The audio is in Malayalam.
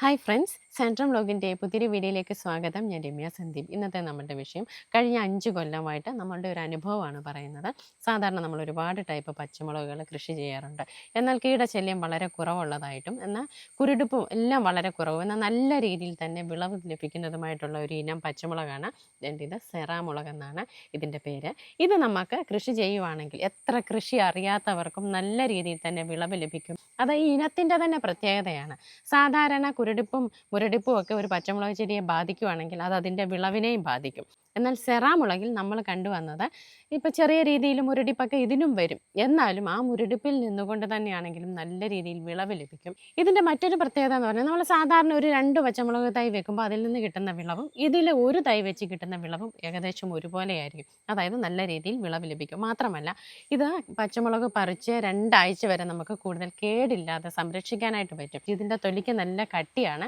ഹായ് ഫ്രണ്ട്സ് സെൻട്രം ബ്ലോഗിന്റെ പുതിയൊരു വീഡിയോയിലേക്ക് സ്വാഗതം. ഞാൻ രമ്യ സന്ദീപ്. ഇന്നത്തെ നമ്മുടെ വിഷയം കഴിഞ്ഞ അഞ്ച് കൊല്ലമായിട്ട് നമ്മളുടെ ഒരു അനുഭവമാണ് പറയുന്നത്. സാധാരണ നമ്മൾ ഒരുപാട് ടൈപ്പ് പച്ചമുളകുകൾ കൃഷി ചെയ്യാറുണ്ട്. എന്നാൽ കീടശല്യം വളരെ കുറവുള്ളതായിട്ടും എന്നാൽ കുരുടുപ്പും എല്ലാം വളരെ കുറവ് എന്നാൽ നല്ല രീതിയിൽ തന്നെ വിളവ് ലഭിക്കുന്നതുമായിട്ടുള്ള ഒരു ഇനം പച്ചമുളകാണ് ഇത്? സെറാമുളക് എന്നാണ് ഇതിന്റെ പേര്. ഇത് നമുക്ക് കൃഷി ചെയ്യുവാണെങ്കിൽ എത്ര കൃഷി അറിയാത്തവർക്കും നല്ല രീതിയിൽ തന്നെ വിളവ് ലഭിക്കും. അത് ഈ ഇനത്തിന്റെ തന്നെ പ്രത്യേകതയാണ്. സാധാരണ കുരുടിപ്പും മുരടിപ്പും ഒക്കെ ഒരു പച്ചമുളക് ചെടിയെ ബാധിക്കുവാണെങ്കിൽ അത് അതിന്റെ വിളവിനെയും ബാധിക്കും. എന്നാൽ സെറാമുളകിൽ നമ്മൾ കണ്ടുവന്നത് ഇപ്പോൾ ചെറിയ രീതിയിൽ മുരടിപ്പൊക്കെ ഇതിനും വരും. എന്നാലും ആ മുരടിപ്പിൽ നിന്നുകൊണ്ട് തന്നെയാണെങ്കിലും നല്ല രീതിയിൽ വിളവ് ലഭിക്കും. ഇതിന്റെ മറ്റൊരു പ്രത്യേകത എന്ന് പറഞ്ഞാൽ നമ്മൾ സാധാരണ ഒരു രണ്ട് പച്ചമുളക് തൈ വെക്കുമ്പോൾ അതിൽ നിന്ന് കിട്ടുന്ന വിളവും ഇതിൽ ഒരു തൈ വെച്ച് കിട്ടുന്ന വിളവും ഏകദേശം ഒരുപോലെയായിരിക്കും അതായത് നല്ല രീതിയിൽ വിളവ് ലഭിക്കും. മാത്രമല്ല ഇത് പച്ചമുളക് പറിച്ച് രണ്ടാഴ്ച വരെ നമുക്ക് കൂടുതൽ കേടില്ലാതെ സംരക്ഷിക്കാനായിട്ട് പറ്റും. ഇതിന്റെ തൊലിക്ക് നല്ല കട്ടിയാണ്.